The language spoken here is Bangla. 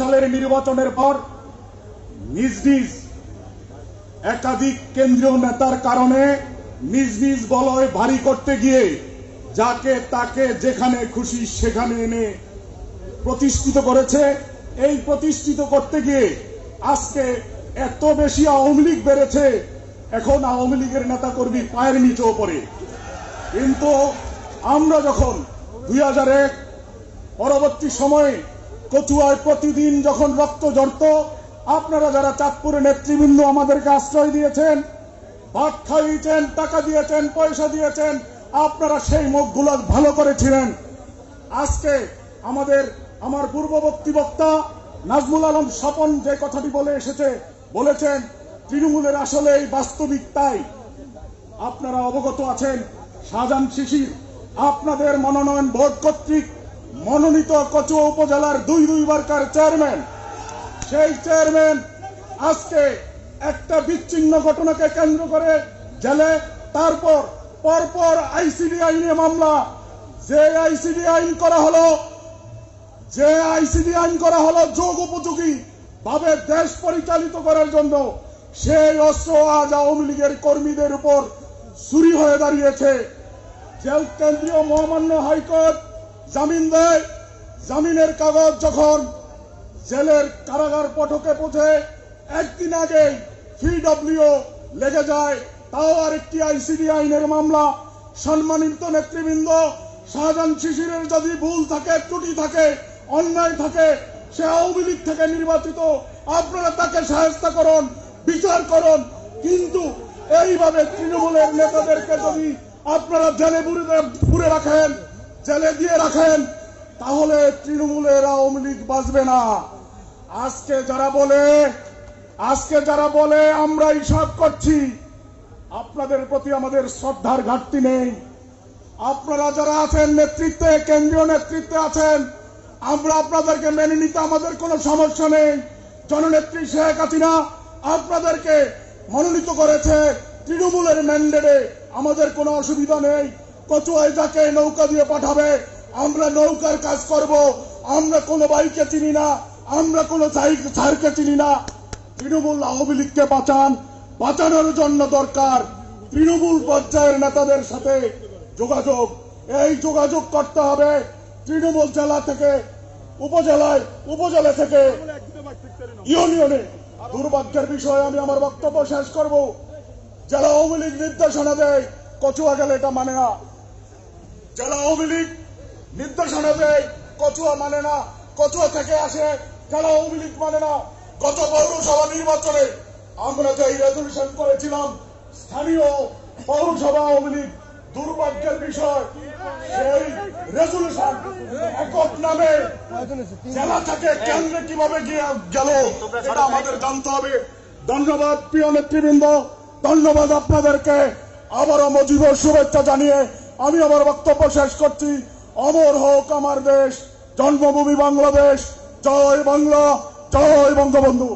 সালের নির্বাচনের পর নিজ নিজ একাধিক কেন্দ্রীয় নেতার কারণে নিজ নিজ বলয় ভারী করতে গিয়ে যাকে তাকে যেখানে খুশি সেখানে এনে প্রতিষ্ঠিত করেছে। এই প্রতিষ্ঠিত করতে গিয়ে আজকে এত বেশি আওয়ামী লীগ বেড়েছে, এখন আওয়ামী লীগের নেতা কর্মী পায়ের নিচেও পড়ে কিন্তু আমরা যখন দুই হাজার এক পরবর্তী সময়ে কচুয়ায় প্রতিদিন যখন রক্ত জড়ত আপনারা যারা চাঁদপুরে নেতৃবৃন্দ আমাদেরকে আশ্রয় দিয়েছেন, ভাত খাইয়েছেন, টাকা দিয়েছেন, পয়সা দিয়েছেন, আপনারা সেই মুখগুলো ভালো করেছিলেন। আজকে আমাদের, আমার পূর্ববর্তী বক্তা নাজমুল আলম স্বপন যে কথাটি বলে এসেছে, বলেছেন, তৃণমূলের আসলে এই বাস্তবিক তাই। আপনারা অবগত আছেন শাহজাহান শিশির, আপনাদের মনোনয়ন বোর্ড কর্তৃক মনোনীত কচুয়া উপজেলার দুই দুইবারকার চেয়ারম্যান। সেই চেয়ারম্যান আজকে একটা বিচ্ছিন্ন ঘটনাকে কেন্দ্র করে জেলে, তারপর পরপর আইসিডি আইনে মামলা। যে আইসিডি আইন করা হলো, যে আইসিডি আইন করা হলো যোগ উপযোগী ভাবে দেশ পরিচালিত করার জন্য, সেই অস্ত্র আজ আওয়ামী লীগের কর্মীদের উপর চুরি হয়ে দাঁড়িয়েছে। জেল কেন্দ্রীয় মহামান্য হাইকোর্ট জামিন দেয়। জামিনের কাগজ যখন জেলের কারাগার পটকে পৌঁছে, একদিন আগে ফিডব্লিউ লেগে যায়, তাও আরেকটি আইসিডি আইনের মামলা। সম্মানিত নেতৃবৃন্দ, শাহজাহান শিশিরের যদি ভুল থাকে, ত্রুটি থাকে, অন্যায় থাকে, সে আওয়ামী লীগ থেকে নির্বাচিত, আপনারা তাকে সাহায্য করুন, বিচার করুন। কিন্তু এইভাবে তৃণমূলের নেতাদেরকে যদি আপনারা জেলে পুরে রাখেন জেলে দিয়ে রাখেন, তাহলে তৃণমূলের আওয়ামী লীগ বাঁচবে না। আজকে যারা বলে, আজকে যারা বলে আমরা হিসাব করছি। আপনাদের প্রতি আমাদের শ্রদ্ধার ঘাটতি নেই। আপনারা যারা আছেন, নেতৃত্বে, কেন্দ্রীয় নেতৃত্বে আছেন, আমরা আপনাদেরকে মেনে নিতে আমাদের কোনো সমস্যা নেই। জননেত্রী শেখ হাসিনা আপনাদেরকে মনোনীত করেছে। তৃণমূলের ম্যান্ডেটে আমাদের কোনো অসুবিধা নেই। কচুয়ায় যাকে নৌকা দিয়ে পাঠাবে, আমরা নৌকার কাজ করব। আমরা কোনো বাইকে চিনি না, আমরা কোনো ছাড়কে চিনি না। তৃণমূল আওয়ামী লীগকে বাঁচান, বাঁচানোর জন্য দরকার তৃণমূল পর্যায়ের নেতাদের সাথে যোগাযোগ। এই যোগাযোগ করতে হবে তৃণমূল জেলা থেকে, উপজেলায়, উপজেলা থেকে। ইউনিয়নে। দুর্ভাগ্যের বিষয়ে আমি আমার বক্তব্য শেষ করব। জেলা আওয়ামী লীগ নির্দেশনা দেয়, কচুয়া গেলে এটা মানে না। জেলা আওয়ামী লীগ নির্দেশনা দেয়, কচুয়া মানে না, কচুয়া থেকে আসে জেলা আওয়ামী লীগ মানে না। গত পৌরসভা নির্বাচনে আমরা যে রেজলিউশন করেছিলাম, স্থানীয় পৌরসভা আওয়ামী লীগ দুর্ভাগ্যের বিষয়, সেই রেজলিউশন একক নামে জেলা থেকে কেন্দ্রে কীভাবে গিয়ে গেল, এটা আমাদের জানতে হবে। ধন্যবাদ, প্রিয় নেতৃবৃন্দ। ধন্যবাদ আপনাদেরকে। আবারও মজিবর শুভেচ্ছা জানিয়ে আমি আমার বক্তব্য শেষ করছি। অমর হোক আমার দেশ, জন্মভূমি বাংলাদেশ। জয় বাংলা, জয় বঙ্গবন্ধু।